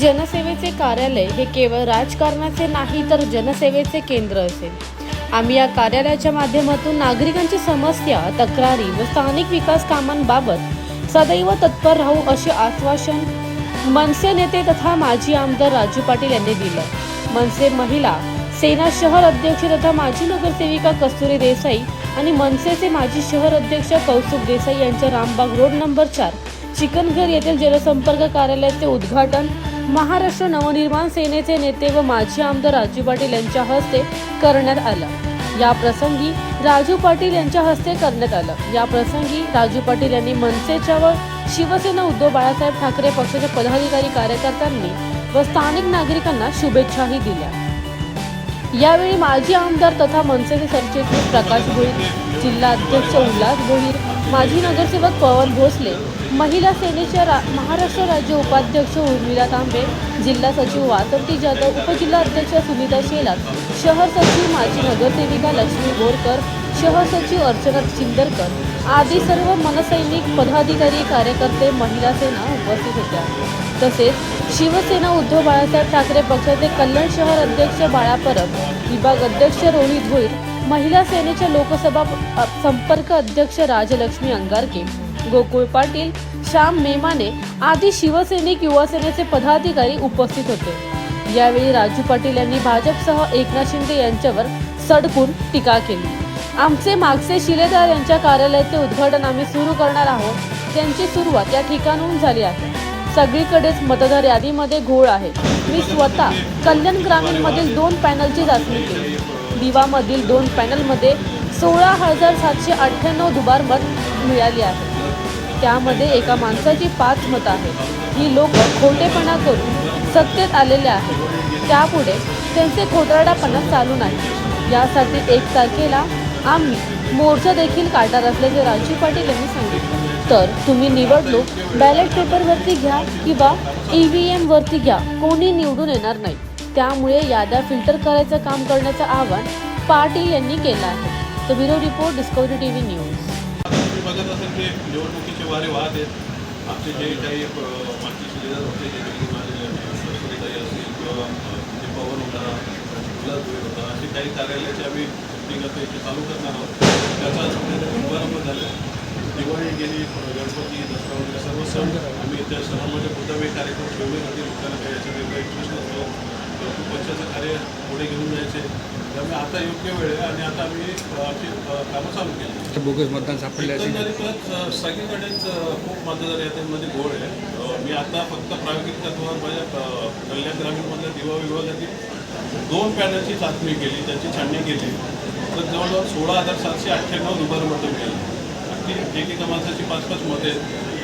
जनसेवेचे कार्यालय हे केवळ राजकारणाचे नाही तर जनसेवेचे केंद्र असेल. आम्ही या कार्यालयाच्या माध्यमातून नागरिकांची समस्या तक्रारी व स्थानिक विकास कामांबाबत सदैव तत्पर राहू असे आश्वासन मनसे नेते तथा माजी आमदार राजू पाटील यांनी दिलं. मनसे महिला सेना शहर अध्यक्ष तथा माजी नगरसेविका कस्तुरी देसाई आणि मनसेचे माजी शहर अध्यक्ष कौस्तुभ देसाई यांच्या रामबाग रोड नंबर चार चिकनघर येथील जनसंपर्क कार्यालयाचे उद्घाटन महाराष्ट्र नवनिर्माण सेनेचे नेते व माजी आमदार राजू पाटील यांच्या हस्ते करण्यात आलं. या प्रसंगी राजू पाटील यांच्या हस्ते करण्यात आलं. या प्रसंगी राजू पाटील यांनी मनसेच्या व शिवसेना उद्धव बाळासाहेब ठाकरे पक्षाच्या पदाधिकारी कार्यकर्त्यांनी व स्थानिक नागरिकांना शुभेच्छाही दिल्या. यावेळी माजी आमदार तथा मनसेचे सरचिटणीस प्रकाश भोईर जिल्हा अध्यक्ष उल्हास भोईर माजी नगरसेवक पवन भोसले महिला सेनेच्या रा महाराष्ट्र राज्य उपाध्यक्ष उर्मिला तांबे जिल्हा सचिव वासंती जाधव उपजिल्हा अध्यक्ष सुनीता शेलार शहर सचिव माजी नगरसेविका लक्ष्मी बोरकर शहर सचिव अर्चना चिंदरकर आदी सर्व मनसैनिक पदाधिकारी कार्यकर्ते महिला सेना उपस्थित होत्या. तसेच शिवसेना उद्धव बाळासाहेब ठाकरे पक्षाचे कल्याण शहर अध्यक्ष बाळा परब विभाग अध्यक्ष रोहित भोईर महिला सेनेच्या लोकसभा संपर्क अध्यक्ष राजलक्ष्मी अंगारके गोकुळ पाटील श्याम मेमाने आदी शिवसैनिक युवासेनेचे पदाधिकारी उपस्थित होते. यावेळी राजू पाटील यांनी भाजपसह एकनाथ शिंदे यांच्यावर सडकून टीका केली. आमचे मागचे शिलेदार यांच्या कार्यालयाचे उद्घाटन आम्ही सुरू करणार आहोत. त्यांची सुरुवात या ठिकाणून झाली आहे. सगळीकडेच मतदार यादीमध्ये घोळ आहे. मी स्वतः कल्याण ग्रामीणमधील दोन पॅनलची चाचणी केली. दिवामधील दोन पॅनलमध्ये सोळा हजार सातशे अठ्ठ्याण्णव दुबार मत मिळाली आहे. त्यामध्ये एका माणसाची पाच मतं आहेत. ही लोक खोटेपणा करून सत्तेत आलेले आहेत. त्यापुढे त्यांचे खोटारडापणा चालू नाही. यासाठी एक तारखेला आम्ही मोर्चा देखील काढणार असल्याचे राजू पाटील यांनी सांगितले. तर तुम्ही निवडणूक बॅलेट पेपरवरती घ्या किंवा ई व्ही एमवरती घ्या. कोणी निवडून येणार नाही. त्यामुळे याद्या फिल्टर करायचं काम करण्याचं आवाहन पाटील यांनी केलं आहे. तर bureau report discovery T V news बघत असेल ते निवडणुकीचे वारे वाहत आहेत. आमचे जे काही अ, मागचे शिलेदार होते जे काही माझे सुरेताई असतील किंवा जे पवन होता उल्हास भोईर होता असे काही कार्यालयाचे आम्ही मिटिंग आता चालू करणार आहोत. त्याचा शुभारंभ झाला. दिवाळी गेली गणपती दसरा वगैरे सर्व सण आम्ही त्या सणामध्ये मुद्दामे कार्यक्रम ठेवले. होते लोकांना काही याच्यामध्ये काही इंटरेस्ट नसतो. पक्षाचं कार्य पुढे घेऊन जायचे. त्यामुळे आता योग्य वेळ आहे आणि आता आम्ही आमची कामं चालू केली. बोगस मतदान सापडले सगळीकडेच खूप मतदार याद्यांमध्ये घोळ आहे. मी आता फक्त प्रायोगिक तत्वावर माझ्या कल्याण ग्रामीणमधल्या दिवा विभागातील दोन पॅनलची चाचणी केली त्याची छाननी केली. तर जवळजवळ सोळा हजार सातशे अठ्ठ्याण्णव दुबार मतं मिळाली अगदी एकेका माणसाची पाच पाच मतं आहेत.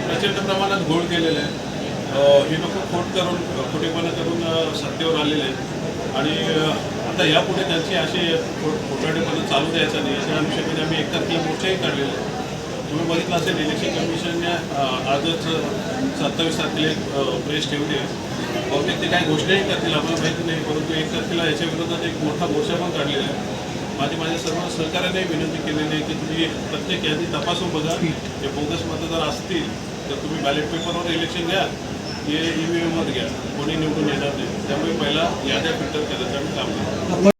प्रचंड प्रमाणात घोळ केलेला आहे. हे लोक खोट करून खोटेपणा करून सत्तेवर आलेले आहेत. आणि आता यापुढे त्यांची असे खो- चालू द्यायचा नाही अशा अनुषंगाने आम्ही एकतर्फी मोर्चाही काढलेला आहे तुम्ही बघितलं असेल इलेक्शन कमिशनने आजच सत्तावीस तारखेला एक प्रेस ठेवली आहे. बहुतेक ते काही घोषणाही करतील आम्हाला माहिती नाही परंतु एक तारखेला याच्या विरोधात एक मोठा मोर्चा पण काढलेला आहे. माझी माझ्या सर्व सहकार्याने विनंती केलेली आहे की तुम्ही प्रत्येक यादी तपासून बघा. जे बोगस मतदार असतील तर तुम्ही बॅलेट पेपरवर इलेक्शन घ्या. हे ई व्ही एमवर घ्या. कोणी निवडून येणार नाही. त्यामुळे पहिला याद्या फिल्टर करायचं आम्ही काम करतो